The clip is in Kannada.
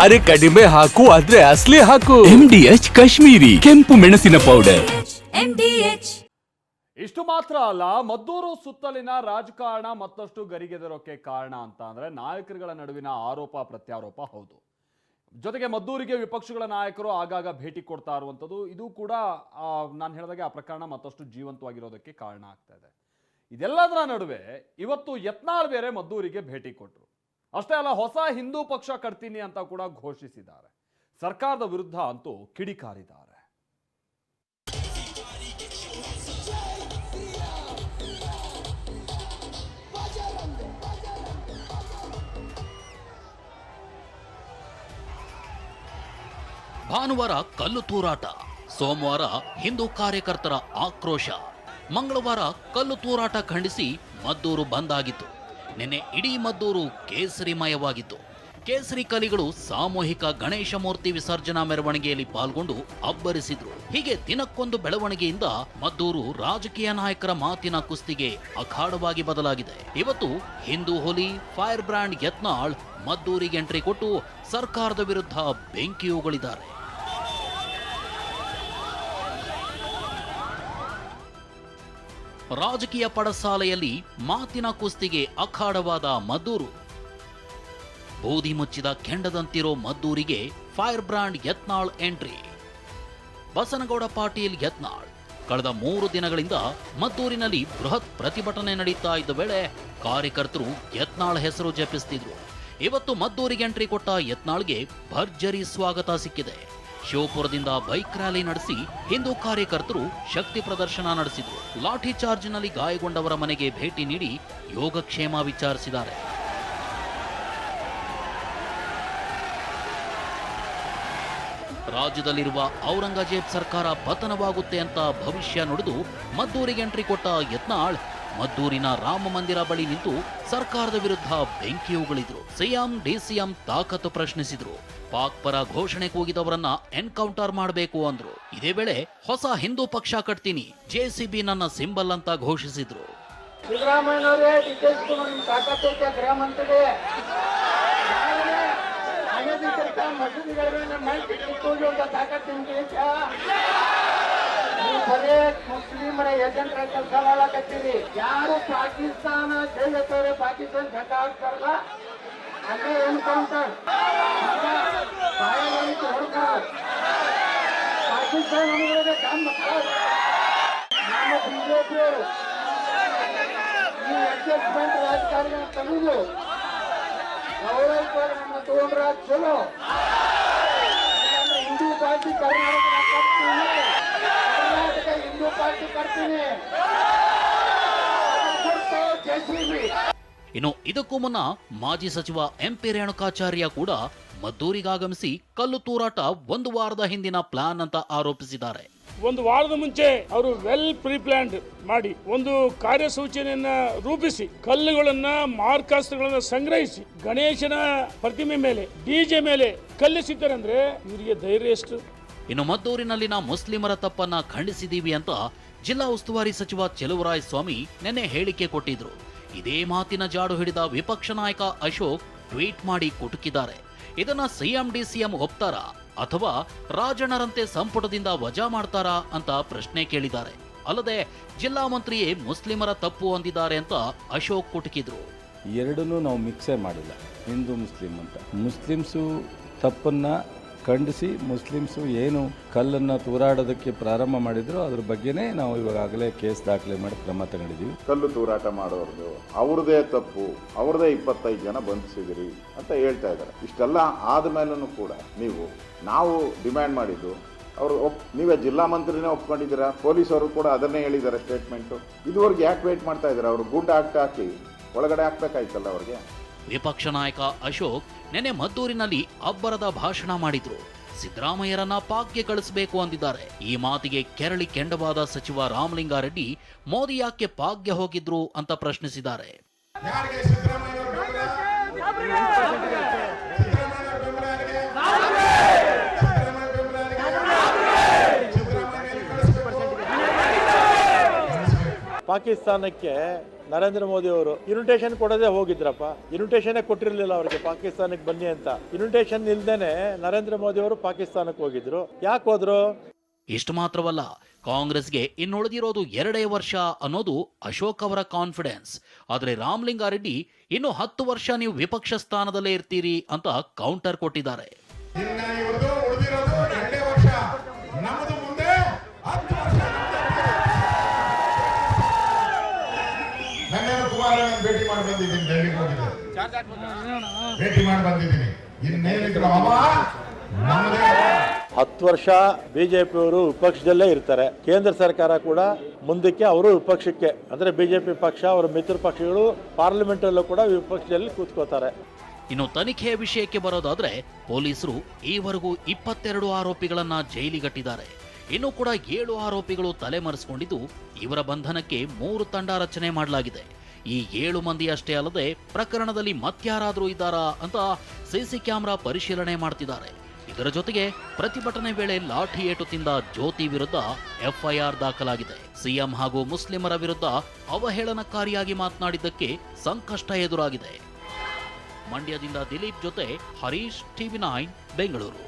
ಅರೆ ಕಡಿಮೆ ಹಾಕು ಆದ್ರೆ ಅಸ್ಲಿ ಹಾಕು. ಎಂ ಡಿ ಎಚ್ ಕಾಶ್ಮೀರಿ ಕೆಂಪು ಮೆಣಸಿನ ಪೌಡರ್ ಇಷ್ಟು ಮಾತ್ರ ಅಲ್ಲ ಮದ್ದೂರು ಸುತ್ತಲಿನ ರಾಜಕಾರಣ ಮತ್ತಷ್ಟು ಗರಿಗೆದರೋಕೆ ಕಾರಣ ಅಂತ ಅಂದ್ರೆ ನಾಯಕರುಗಳ ನಡುವಿನ ಆರೋಪ ಪ್ರತ್ಯಾರೋಪ ಹೌದು. ಜೊತೆಗೆ ಮದ್ದೂರಿಗೆ ವಿಪಕ್ಷಗಳ ನಾಯಕರು ಆಗಾಗ ಭೇಟಿ ಕೊಡ್ತಾ ಇರುವಂಥದ್ದು ಇದು ಕೂಡ ನಾನು ಹೇಳಿದಾಗ ಆ ಪ್ರಕರಣ ಮತ್ತಷ್ಟು ಜೀವಂತವಾಗಿರೋದಕ್ಕೆ ಕಾರಣ ಆಗ್ತಾ ಇದೆ. ಇದೆಲ್ಲದರ ನಡುವೆ ಇವತ್ತು ಯತ್ನಾಳ್ ಬೇರೆ ಮದ್ದೂರಿಗೆ ಭೇಟಿ ಕೊಟ್ಟರು ಅಷ್ಟೇ ಅಲ್ಲ, ಹೊಸ ಹಿಂದೂ ಪಕ್ಷ ಕಟ್ತೀನಿ ಅಂತ ಕೂಡ ಘೋಷಿಸಿದ್ದಾರೆ. ಸರ್ಕಾರದ ವಿರುದ್ಧ ಅಂತೂ ಕಿಡಿಕಾರಿದ್ದಾರೆ. ಭಾನುವಾರ ಕಲ್ಲು ತೂರಾಟ, ಸೋಮವಾರ ಹಿಂದೂ ಕಾರ್ಯಕರ್ತರ ಆಕ್ರೋಶ, ಮಂಗಳವಾರ ಕಲ್ಲು ತೂರಾಟ ಖಂಡಿಸಿ ಮದ್ದೂರು ಬಂದ್ ಆಗಿತ್ತು. ನಿನ್ನೆ ಇಡೀ ಮದ್ದೂರು ಕೇಸರಿಮಯವಾಗಿತ್ತು ಕೇಸರಿ ಕಲಿಗಳು ಸಾಮೂಹಿಕ ಗಣೇಶ ಮೂರ್ತಿ ವಿಸರ್ಜನಾ ಮೆರವಣಿಗೆಯಲ್ಲಿ ಪಾಲ್ಗೊಂಡು ಅಬ್ಬರಿಸಿದ್ರು. ಹೀಗೆ ದಿನಕ್ಕೊಂದು ಬೆಳವಣಿಗೆಯಿಂದ ಮದ್ದೂರು ರಾಜಕೀಯ ನಾಯಕರ ಮಾತಿನ ಕುಸ್ತಿಗೆ ಅಖಾಡವಾಗಿ ಬದಲಾಗಿದೆ. ಇವತ್ತು ಹಿಂದೂ ಹೋಲಿ, ಫೈರ್ ಬ್ರ್ಯಾಂಡ್ ಯತ್ನಾಳ್ ಮದ್ದೂರಿಗೆ ಎಂಟ್ರಿ ಕೊಟ್ಟು ಸರ್ಕಾರದ ವಿರುದ್ಧ ಬೆಂಕಿ ಉಗಳಿದ್ದಾರೆ ರಾಜಕೀಯ ಪಡಸಾಲೆಯಲ್ಲಿ ಮಾತಿನ ಕುಸ್ತಿಗೆ ಅಖಾಡವಾದ ಮದ್ದೂರು. ಬೂದಿ ಮುಚ್ಚಿದ ಕೆಂಡದಂತಿರೋ ಮದ್ದೂರಿಗೆ fire brand Yatnal entry. Basanagouda Patil Yatnal. ಕಳೆದ ಮೂರು ದಿನಗಳಿಂದ ಮದ್ದೂರಿನಲ್ಲಿ ಬೃಹತ್ ಪ್ರತಿಭಟನೆ ನಡೀತಾ ಇದ್ದ ವೇಳೆ ಕಾರ್ಯಕರ್ತರು ಯತ್ನಾಳ್ ಹೆಸರು ಜಪಿಸ್ತಿದ್ರು. ಇವತ್ತು ಮದ್ದೂರಿಗೆ ಎಂಟ್ರಿ ಕೊಟ್ಟ ಯತ್ನಾಳ್ಗೆ ಭರ್ಜರಿ ಸ್ವಾಗತ ಸಿಕ್ಕಿದೆ. ಶಿವಪುರದಿಂದ ಬೈಕ್ ರ್ಯಾಲಿ ನಡೆಸಿ ಹಿಂದೂ ಕಾರ್ಯಕರ್ತರು ಶಕ್ತಿ ಪ್ರದರ್ಶನ ನಡೆಸಿದರು. ಲಾಠಿ ಚಾರ್ಜ್ನಲ್ಲಿ ಗಾಯಗೊಂಡವರ ಮನೆಗೆ ಭೇಟಿ ನೀಡಿ ಯೋಗಕ್ಷೇಮ ವಿಚಾರಿಸಿದ್ದಾರೆ. ರಾಜ್ಯದಲ್ಲಿರುವ ಔರಂಗಜೇಬ್ ಸರ್ಕಾರ ಪತನವಾಗುತ್ತೆ ಅಂತ ಭವಿಷ್ಯ ನುಡಿದು ಮದ್ದೂರಿಗೆ ಎಂಟ್ರಿ ಕೊಟ್ಟ ಯತ್ನಾಳ್ ಮದ್ದೂರಿನ ರಾಮ ಮಂದಿರ ಬಳಿ ನಿಂತು ಸರ್ಕಾರದ ವಿರುದ್ಧ ಬೆಂಕಿ ಉಗಳಿದ್ರು ಸಿಎಂ, ಡಿಸಿಎಂ ತಾಕತ್ತು ಪ್ರಶ್ನಿಸಿದ್ರು. ಪಾಕ್ ಪರ ಘೋಷಣೆ ಕೂಗಿದವರನ್ನ ಎನ್ಕೌಂಟರ್ ಮಾಡಬೇಕು ಅಂದ್ರು. ಇದೇ ವೇಳೆ ಹೊಸ ಹಿಂದೂ ಪಕ್ಷ ಕಟ್ತೀನಿ ಜೆಸಿಬಿ ನನ್ನ ಸಿಂಬಲ್ ಅಂತ ಘೋಷಿಸಿದ್ರು. ಸಿದ್ದರಾಮಯ್ಯನವರೇ ಬರೇ ಮುಸ್ಲಿಮರ ಏಜೆಂಟ್ರ ಕೆಲಸ ಮಾಡಕತ್ತೀರಿ ಯಾರು ಪಾಕಿಸ್ತಾನ ಜೈಲತ್ತವರು ಪಾಕಿಸ್ತಾನ ಘಟ ಆಗ್ತಾರಲ್ಲ ಅಲ್ಲೇ ಏನು ಬಾಯಲ್ಲಿ ಹೊಡ್ತಾರೆ ಪಾಕಿಸ್ತಾನ ನಮ್ಮ ಬಿಜೆಪಿಯವರು. ಈ ಅಡ್ಜಸ್ಟ್ಮೆಂಟ್ ರಾಜಕಾರಣ ತಂದು ಗೌರವ ನಮ್ಮ ತಗೊಂಡ್ರ ಚಲೋ ಇಲ್ಲಾಂದ್ರೆ ಹಿಂದೂ ಪಾರ್ಟಿ ಕರ್ನಾಟಕ ಕಟ್ತೀನಿ ಕರ್ನಾಟಕ ಹಿಂದೂ ಪಾರ್ಟಿ ಕಟ್ತೀನಿ ಜೆಸಿಬಿ ಇನ್ನು ಇದಕ್ಕೂ ಮುನ್ನ ಮಾಜಿ ಸಚಿವ ಎಂಪಿ ರೇಣುಕಾಚಾರ್ಯ ಕೂಡ ಮದ್ದೂರಿಗಾಗಮಿಸಿ ಕಲ್ಲು ತೂರಾಟ ಒಂದು ವಾರದ ಹಿಂದಿನ ಪ್ಲಾನ್ ಅಂತ ಆರೋಪಿಸಿದ್ದಾರೆ. ಒಂದು ವಾರದ ಮುಂಚೆ ಅವರು ವೆಲ್ ಪ್ರಿಪ್ಲಾನ್ಡ್ ಮಾಡಿ ಒಂದು ಕಾರ್ಯಸೂಚನೆಯನ್ನ ರೂಪಿಸಿ ಕಲ್ಲುಗಳನ್ನ ಮಾರ್ಕಾಸ್ತ್ರಗಳನ್ನ ಸಂಗ್ರಹಿಸಿ ಗಣೇಶನ ಪ್ರತಿಮೆ ಮೇಲೆ ಡಿಜೆ ಮೇಲೆ ಕಲ್ಲಿಸಿದ್ದಾರೆ ಅಂದ್ರೆ ಇವರಿಗೆ ಧೈರ್ಯ ಎಷ್ಟು? ಇನ್ನು ಮದ್ದೂರಿನಲ್ಲಿನ ಮುಸ್ಲಿಮರ ತಪ್ಪನ್ನ ಖಂಡಿಸಿದೀವಿ ಅಂತ ಜಿಲ್ಲಾ ಉಸ್ತುವಾರಿ ಸಚಿವ ಚೆಲುವರಾಯ ಸ್ವಾಮಿ ನಿನ್ನೆ ಹೇಳಿಕೆ ಕೊಟ್ಟಿದ್ರು. ಇದೇ ಮಾತಿನ ಜಾಡು ಹಿಡಿದ ವಿಪಕ್ಷ ನಾಯಕ ಅಶೋಕ್ ಟ್ವೀಟ್ ಮಾಡಿ ಕುಟುಕಿದ್ದಾರೆ. ಇದನ್ನ ಸಿಎಂ ಡಿಸಿಎಂ ಒಪ್ತಾರಾ? ಅಥವಾ ರಾಜಣ್ಣರಂತೆ ಸಂಪುಟದಿಂದ ವಜಾ ಮಾಡ್ತಾರಾ ಅಂತ ಪ್ರಶ್ನೆ ಕೇಳಿದ್ದಾರೆ. ಅಲ್ಲದೆ ಜಿಲ್ಲಾ ಮಂತ್ರಿಯೇ ಮುಸ್ಲಿಮರ ತಪ್ಪು ಹೊಂದಿದ್ದಾರೆ ಅಂತ ಅಶೋಕ್ ಕುಟುಕಿದ್ರು. ಎರಡನ್ನೂ ನಾವು ಮಿಕ್ಸೇ ಮಾಡಿಲ್ಲ. ಹಿಂದೂ ಮುಸ್ಲಿಂ ಅಂತ. ಮುಸ್ಲಿಮ್ಸು ತಪ್ಪನ್ನು ಖಂಡಿಸಿ ಮುಸ್ಲಿಮ್ಸು ಏನು ಕಲ್ಲನ್ನು ತೂರಾಡೋದಕ್ಕೆ ಪ್ರಾರಂಭ ಮಾಡಿದ್ರು ಅದ್ರ ಬಗ್ಗೆನೇ ನಾವು ಇವಾಗಲೇ ಕೇಸ್ ದಾಖಲೆ ಮಾಡಿ ಕ್ರಮ ತಗೊಂಡಿದ್ದೀವಿ. ಕಲ್ಲು ತೂರಾಟ ಮಾಡೋರ್ದು, ಅವ್ರದೇ ತಪ್ಪು, ಅವ್ರದೇ ಇಪ್ಪತ್ತೈದು ಜನ ಬಂಧಿಸಿದಿರಿ ಅಂತ ಹೇಳ್ತಾ ಇದ್ದಾರೆ. ಇಷ್ಟೆಲ್ಲ ಆದಮೇಲೂ ಕೂಡ ನೀವು, ನಾವು ಡಿಮ್ಯಾಂಡ್ ಮಾಡಿದ್ದು, ಅವರು ಒಪ್, ನೀವೇ ಜಿಲ್ಲಾ ಮಂತ್ರಿನೇ ಒಪ್ಕೊಂಡಿದ್ದೀರಾ? ಪೊಲೀಸವರು ಕೂಡ ಅದನ್ನೇ ಹೇಳಿದ್ದಾರೆ ಸ್ಟೇಟ್ಮೆಂಟು. ಇದುವರೆಗೆ ಯಾಕೆ ವೇಟ್ ಮಾಡ್ತಾ ಇದ್ದಾರೆ? ಅವರು ಗುಡ್ ಆಕ್ಟ್ ಹಾಕಿ ಒಳಗಡೆ ಹಾಕ್ಬೇಕಾಯ್ತಲ್ಲ ಅವ್ರಿಗೆ? ವಿಪಕ್ಷ ನಾಯಕ ಅಶೋಕ್ ನೆನೆ ಮದ್ದೂರಿನಲ್ಲಿ ಅಬ್ಬರದ ಭಾಷಣ ಮಾಡಿದ್ರು. ಸಿದ್ದರಾಮಯ್ಯರನ್ನ ಪಾಕ್ಗೆ ಕಳಿಸಬೇಕು ಅಂದಿದ್ದಾರೆ. ಈ ಮಾತಿಗೆ ಕೆರಳಿ ಕೆಂಡವಾದ ಸಚಿವ ರಾಮಲಿಂಗಾರೆಡ್ಡಿ ಮೋದಿ ಯಾಕೆ ಪಾಕ್ಗೆ ಹೋಗಿದ್ರು ಅಂತ ಪ್ರಶ್ನಿಸಿದ್ದಾರೆ. ಪಾಕಿಸ್ತಾನಕ್ಕೆ ನರೇಂದ್ರ ಮೋದಿ ಅವರು ಇನ್ವಿಟೇಷನ್ ಕೊಡದೆ ಹೋಗಿದ್ರಪ್ಪ. ಇನ್ವಿಟೇಷನ್ ಕೊಟ್ಟಿರಲಿಲ್ಲ ಅವರಿಗೆ ಪಾಕಿಸ್ತಾನಕ್ಕೆ ಬನ್ನಿ ಅಂತ. ಇನ್ವಿಟೇಷನ್ ಇಲ್ದೇನೆ ನರೇಂದ್ರ ಮೋದಿ ಅವರು ಪಾಕಿಸ್ತಾನಕ್ಕೆ ಹೋಗಿದ್ರು. ಯಾಕೆ ಹೋದ್ರು? ಇಷ್ಟು ಮಾತ್ರವಲ್ಲ ಕಾಂಗ್ರೆಸ್ಗೆ ಇನ್ನುಳಿದಿರೋದು ಎರಡೇ ವರ್ಷ ಅನ್ನೋದು ಅಶೋಕ್ ಅವರ ಕಾನ್ಫಿಡೆನ್ಸ್. ಆದರೆ ರಾಮಲಿಂಗಾರೆಡ್ಡಿ ಇನ್ನು ಹತ್ತು ವರ್ಷ ನೀವು ವಿಪಕ್ಷ ಸ್ಥಾನದಲ್ಲೇ ಇರ್ತೀರಿ ಅಂತ ಕೌಂಟರ್ ಕೊಟ್ಟಿದ್ದಾರೆ ಇನ್ನ ಇವ್ರದ್ದು ಉಳಿದಿರೋದು ಎರಡೇ ವರ್ಷ ನಮ್ಮದು ಮುಂದೆ ಹತ್ತು ವರ್ಷ ನನ್ನ ಕುಮಾರಣ್ಣ ಭೇಟಿ ಮಾಡಿ ಬಂದಿದ್ದೀನಿ ಡೆಲ್ಲಿಗೆ ಹೋಗಿದ್ದೆ ಭೇಟಿ ಮಾಡಿ ಬಂದಿದ್ದೀನಿ. ಇನ್ನೇನಿದ್ರು ಅಮ್ಮ? ನಮ್ಮದೇ. ಹತ್ತು ವರ್ಷ ಬಿಜೆಪಿಯವರು ವಿಪಕ್ಷದಲ್ಲೇ ಇರ್ತಾರೆ. ಕೇಂದ್ರ ಸರ್ಕಾರ ಕೂಡ ಮುಂದಕ್ಕೆ ಅವರು ವಿಪಕ್ಷಕ್ಕೆ. ಅಂದ್ರೆ ಬಿಜೆಪಿ ಪಕ್ಷ ಅವರ ಮಿತ್ರ ಪಕ್ಷಗಳು ಪಾರ್ಲಿಮೆಂಟ್ ಅಲ್ಲೂ ಕೂಡ ವಿಪಕ್ಷದಲ್ಲಿ ಕೂತ್ಕೋತಾರೆ. ಇನ್ನು ತನಿಖೆಯ ವಿಷಯಕ್ಕೆ ಬರೋದಾದ್ರೆ ಪೊಲೀಸರು ಈವರೆಗೂ ಇಪ್ಪತ್ತೆರಡು ಆರೋಪಿಗಳನ್ನ ಜೈಲಿಗಟ್ಟಿದ್ದಾರೆ. ಇನ್ನು ಕೂಡ ಏಳು ಆರೋಪಿಗಳು ತಲೆಮರೆಸಿಕೊಂಡಿದ್ದು ಇವರ ಬಂಧನಕ್ಕೆ ಮೂರು ತಂಡ ರಚನೆ ಮಾಡಲಾಗಿದೆ. ಈ ಏಳು ಮಂದಿ ಅಷ್ಟೇ ಅಲ್ಲದೆ ಪ್ರಕರಣದಲ್ಲಿ ಮತ್ಯಾರಾದರೂ ಇದ್ದಾರಾ ಅಂತ ಸಿಸಿ ಕ್ಯಾಮೆರಾ ಪರಿಶೀಲನೆ ಮಾಡ್ತಿದ್ದಾರೆ. ಇದರ ಜೊತೆಗೆ ಪ್ರತಿಭಟನೆ ವೇಳೆ ಲಾಠಿ ಏಟು ತಿಂದ ಜ್ಯೋತಿ ವಿರುದ್ಧ ಎಫ್ಐಆರ್ ದಾಖಲಾಗಿದೆ. ಸಿಎಂ ಹಾಗೂ ಮುಸ್ಲಿಮರ ವಿರುದ್ಧ ಅವಹೇಳನಕಾರಿಯಾಗಿ ಮಾತನಾಡಿದ್ದಕ್ಕೆ ಸಂಕಷ್ಟ ಎದುರಾಗಿದೆ. ಮಂಡ್ಯದಿಂದ ದಿಲೀಪ್ ಜೊತೆ ಹರೀಶ್ ಟಿವಿ ನೈನ್, ಬೆಂಗಳೂರು.